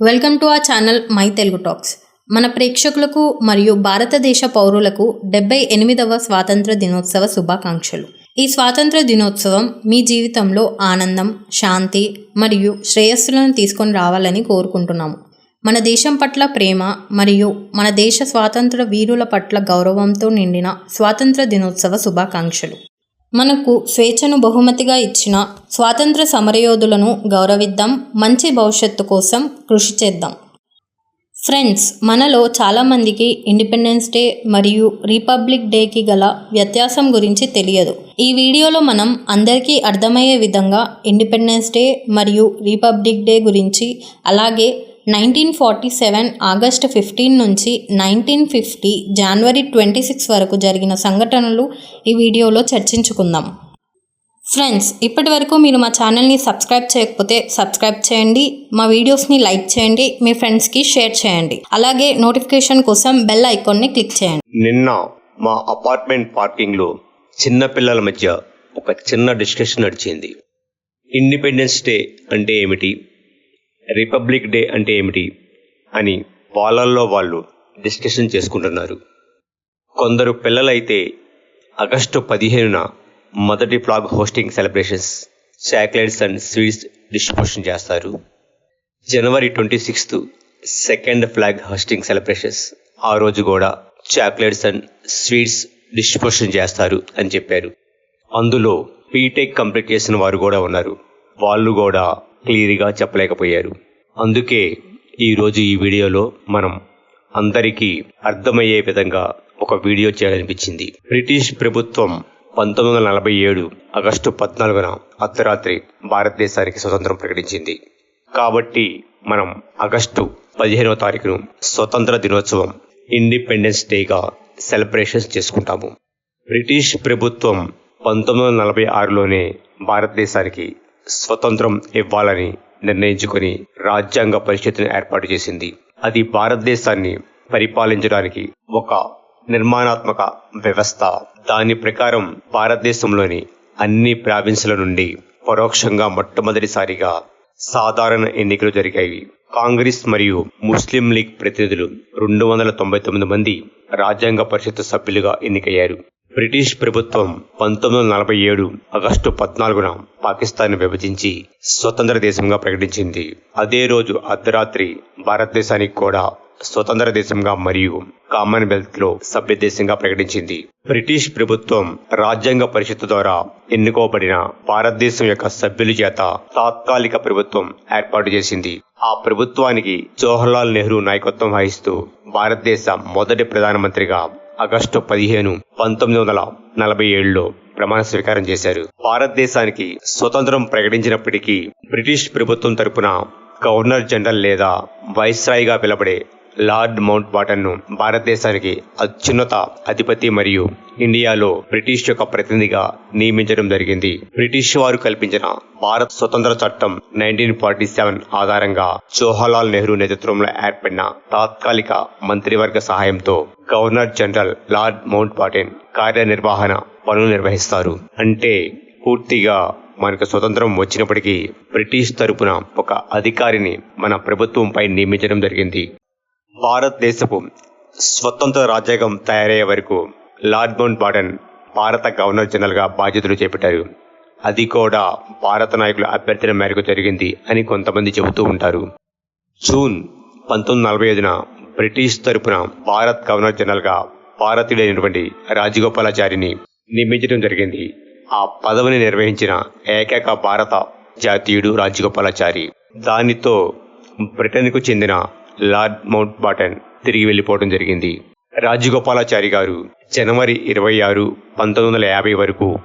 Welcome to ఆ channel my Telugu talks మన ప్రేక్షకులకు మరియు భారతదేశ పౌరులకు డెబ్బై ఎనిమిదవ స్వాతంత్ర దినోత్సవ శుభాకాంక్షలు. ఈ స్వాతంత్ర దినోత్సవం మీ జీవితంలో ఆనందం శాంతి మరియు శ్రేయస్సులను తీసుకొని రావాలని కోరుకుంటున్నాము. మన దేశం పట్ల ప్రేమ మరియు మన దేశ స్వాతంత్ర వీరుల పట్ల గౌరవంతో నిండిన స్వాతంత్ర దినోత్సవ శుభాకాంక్షలు. మనకు స్వేచ్ఛను బహుమతిగా ఇచ్చిన స్వాతంత్ర సమరయోధులను గౌరవిద్దాం మంచి భవిష్యత్తు కోసం కృషి చేద్దాం. ఫ్రెండ్స్ మనలో చాలామందికి ఇండిపెండెన్స్ డే మరియు రిపబ్లిక్ డేకి గల వ్యత్యాసం గురించి తెలియదు. ఈ వీడియోలో మనం అందరికీ అర్థమయ్యే విధంగా ఇండిపెండెన్స్ డే మరియు రిపబ్లిక్ డే గురించి అలాగే nineteen forty seven August fifteen నుంచి nineteen fifty January twenty six వరకు జరిగిన సంఘటనలు ఈ వీడియోలో చర్చించుకుందాం. ఫ్రెండ్స్ ఇప్పటి వరకు మీరు మా ఛానల్ని సబ్స్క్రైబ్ చేయకపోతే సబ్స్క్రైబ్ చేయండి మా వీడియోస్ని లైక్ చేయండి మీ ఫ్రెండ్స్కి షేర్ చేయండి. అలాగే నోటిఫికేషన్ కోసం బెల్ ఐకాన్ని క్లిక్ చేయండి. నిన్న మా అపార్ట్మెంట్ పార్కింగ్లో చిన్న పిల్లల మధ్య ఒక చిన్న డిస్కషన్ నడిచింది. ఇండిపెండెన్స్ డే అంటే ఏమిటి? రిపబ్లిక్ డే అంటే ఏమిటి అని వాళ్ళల్లో వాళ్ళు డిస్కషన్ చేసుకుంటున్నారు. కొందరు పిల్లలైతే ఆగస్టు పదిహేనున మొదటి flag hosting celebrations chocolates and sweets distribution చేస్తారు. January twenty sixth second flag hosting celebrations ఆ రోజు కూడా చాక్లెట్స్ అండ్ స్వీట్స్ డిస్ట్రిబ్యూషన్ చేస్తారు అని చెప్పారు. అందులో బీటెక్ కంప్లీట్ చేసిన వారు కూడా ఉన్నారు. వాళ్ళు కూడా క్లియర్గా చెప్పలేకపోయారు. అందుకే ఈరోజు ఈ వీడియోలో మనం అందరికీ అర్థమయ్యే విధంగా ఒక వీడియో చేయాలనిపించింది. బ్రిటిష్ ప్రభుత్వం పంతొమ్మిది వందల నలభై ఏడు ఆగస్టు పద్నాలుగున అర్ధరాత్రి భారతదేశానికి స్వతంత్రం ప్రకటించింది. కాబట్టి మనం ఆగస్టు పదిహేనవ తారీఖును స్వతంత్ర దినోత్సవం ఇండిపెండెన్స్ డేగా సెలబ్రేషన్స్ చేసుకుంటాము. బ్రిటిష్ ప్రభుత్వం పంతొమ్మిది వందల నలభై ఆరులోనే భారతదేశానికి స్వతంత్రం ఇవ్వాలని నిర్ణయించుకొని రాజ్యాంగ పరిషత్ను ఏర్పాటు చేసింది. అది భారతదేశాన్ని పరిపాలించడానికి ఒక నిర్మాణాత్మక వ్యవస్థ. దాని ప్రకారం భారతదేశంలోని అన్ని ప్రావిన్సుల నుండి పరోక్షంగా మొట్టమొదటిసారిగా సాధారణ ఎన్నికలు జరిగాయి. కాంగ్రెస్ మరియు ముస్లిం లీగ్ ప్రతినిధులు రెండు వందల తొంభై తొమ్మిది మంది రాజ్యాంగ పరిషత్ సభ్యులుగా ఎన్నికయ్యారు. బ్రిటిష్ ప్రభుత్వం పంతొమ్మిది వందల నలభై ఏడు ఆగస్టు పద్నాలుగున పాకిస్తాన్ విభజించి స్వతంత్ర దేశంగా ప్రకటించింది. అదే రోజు అర్ధరాత్రి భారతదేశానికి కూడా స్వతంత్ర దేశంగా మరియు కామన్వెల్త్లో సభ్య దేశంగా ప్రకటించింది. బ్రిటిష్ ప్రభుత్వం రాజ్యాంగ పరిషత్తు ద్వారా ఎన్నుకోబడిన భారతదేశం యొక్క సభ్యుల చేత తాత్కాలిక ప్రభుత్వం ఏర్పాటు చేసింది. ఆ ప్రభుత్వానికి జవహర్లాల్ నెహ్రూ నాయకత్వం వహిస్తూ భారతదేశ మొదటి ప్రధానమంత్రిగా ఆగస్టు పదిహేను పంతొమ్మిది వందల నలభై ఏడులో ప్రమాణ స్వీకారం చేశారు. భారతదేశానికి స్వతంత్రం ప్రకటించినప్పటికీ బ్రిటిష్ ప్రభుత్వం తరపున గవర్నర్ జనరల్ లేదా వైస్రాయ్గా పిలబడే లార్డ్ మౌంట్ బాటన్ను భారతదేశానికి అత్యున్నత అధిపతి మరియు ఇండియాలో బ్రిటిష్ యొక్క ప్రతినిధిగా నియమించడం జరిగింది. బ్రిటిష్ వారు కల్పించిన భారత్ స్వతంత్ర చట్టం నైన్టీన్ ఫార్టీ సెవెన్ ఆధారంగా జవహర్లాల్ నెహ్రూ నేతృత్వంలో ఏర్పడిన తాత్కాలిక మంత్రివర్గ సహాయంతో governor general lord Mountbatten కార్యనిర్వహణ పనులు నిర్వహిస్తారు. అంటే పూర్తిగా మనకు స్వతంత్రం వచ్చినప్పటికీ బ్రిటిష్ తరపున ఒక అధికారిని మన ప్రభుత్వంపై నియమించడం జరిగింది. భారతదేశపు స్వతంత్ర రాజ్యాంగం తయారయ్యే వరకు లార్డ్ మౌంట్ బాటన్ భారత గవర్నర్ జనరల్గా బాధ్యతలు చేపట్టారు. అది కూడా భారత నాయకుల అభ్యర్థన మేరకు జరిగింది అని కొంతమంది చెబుతూ ఉంటారు. జూన్ పంతొమ్మిది నలభై ఐదున బ్రిటిష్ తరపున భారత్ గవర్నర్ జనరల్గా భారతీయుడైనటువంటి రాజగోపాలాచారిని నియమించడం జరిగింది. ఆ పదవిని నిర్వహించిన ఏకైక భారత జాతీయుడు రాజగోపాలాచారి. దానితో బ్రిటన్కు చెందిన లార్డ్ మౌంట్ బాటన్ తిరిగి వెళ్ళిపోవడం జరిగింది. రాజగోపాలాచారి గారు జనవరి ఇరవై ఆరు పంతొమ్మిది వందల యాభై వరకు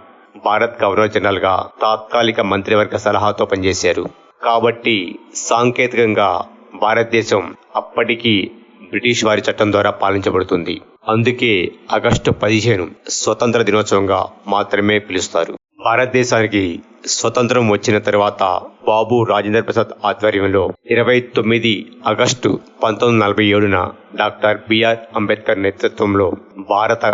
భారత్ గవర్నర్ జనరల్గా తాత్కాలిక మంత్రివర్గ సలహాతో పనిచేశారు. కాబట్టి సాంకేతికంగా భారతదేశం అప్పటికి బ్రిటిష్ వారి చట్టం ద్వారా పాలించబడుతుంది. అందుకే ఆగస్టు పదిహేను స్వతంత్ర దినోత్సవంగా మాత్రమే పిలుస్తారు. భారతదేశానికి స్వతంత్రం వచ్చిన తర్వాత బాబు రాజేంద్ర ప్రసాద్ ఆధ్వర్యంలో ఇరవై తొమ్మిది ఆగస్టు పంతొమ్మిది నలభై ఏడున డాక్టర్ బిఆర్ అంబేద్కర్ నేతృత్వంలో భారత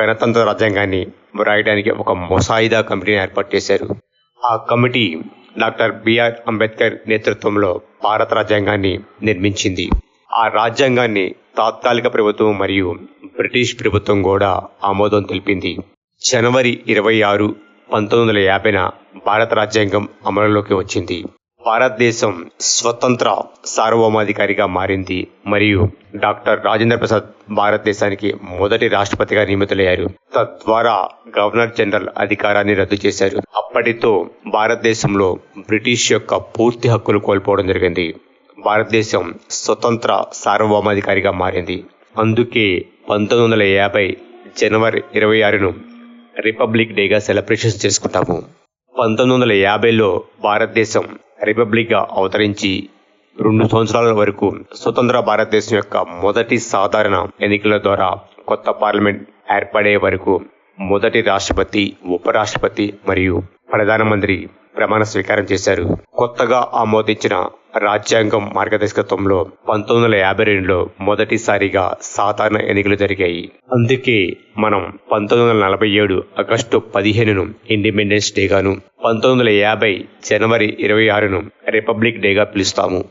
గణతంత్ర రాజ్యాంగాన్ని వ్రాయడానికి ఒక ముసాయిదా కమిటీని ఏర్పాటు చేశారు. ఆ కమిటీ డాక్టర్ బిఆర్ అంబేద్కర్ నేతృత్వంలో భారత రాజ్యాంగాన్ని నిర్మించింది. ఆ రాజ్యాంగాన్ని తాత్కాలిక ప్రభుత్వం మరియు బ్రిటిష్ ప్రభుత్వం కూడా ఆమోదం తెలిపింది. జనవరి ఇరవై ఆరు పంతొమ్మిది వందల యాభైన భారత రాజ్యాంగం అమలులోకి వచ్చింది. భారతదేశం స్వతంత్ర సార్వభౌమాధికారిగా మారింది మరియు డాక్టర్ రాజేంద్ర ప్రసాద్ భారతదేశానికి మొదటి రాష్ట్రపతిగా నియమితులయ్యారు. తద్వారా గవర్నర్ జనరల్ అధికారాన్ని రద్దు చేశారు. అప్పటితో భారతదేశంలో బ్రిటిష్ యొక్క పూర్తి హక్కులు కోల్పోవడం జరిగింది. భారతదేశం స్వతంత్ర సార్వభౌమాధికారిగా మారింది. అందుకే పంతొమ్మిది వందల యాభై జనవరి ఇరవై ఆరును రిపబ్లిక్ డేగా సెలబ్రేషన్ చేసుకుంటాము. పంతొమ్మిది వందల యాభైలో భారతదేశం రిపబ్లిక్గా అవతరించి రెండు సంవత్సరాల వరకు స్వతంత్ర భారతదేశం యొక్క మొదటి సాధారణ ఎన్నికల ద్వారా కొత్త పార్లమెంట్ ఏర్పడే వరకు మొదటి రాష్ట్రపతి ఉపరాష్ట్రపతి మరియు ప్రధానమంత్రి ప్రమాణ స్వీకారం చేశారు. కొత్తగా ఆమోదించిన రాజ్యాంగం మార్గదర్శకత్వంలో పంతొమ్మిది వందల యాభై రెండులో మొదటిసారిగా సాధారణ ఎన్నికలు జరిగాయి. అందుకే మనం పంతొమ్మిది వందల నలభై ఏడు ఆగస్టు పదిహేనును ఇండిపెండెన్స్ డేగాను పంతొమ్మిది వందల యాభై జనవరి ఇరవై ఆరును రిపబ్లిక్ డేగా పిలుస్తాము.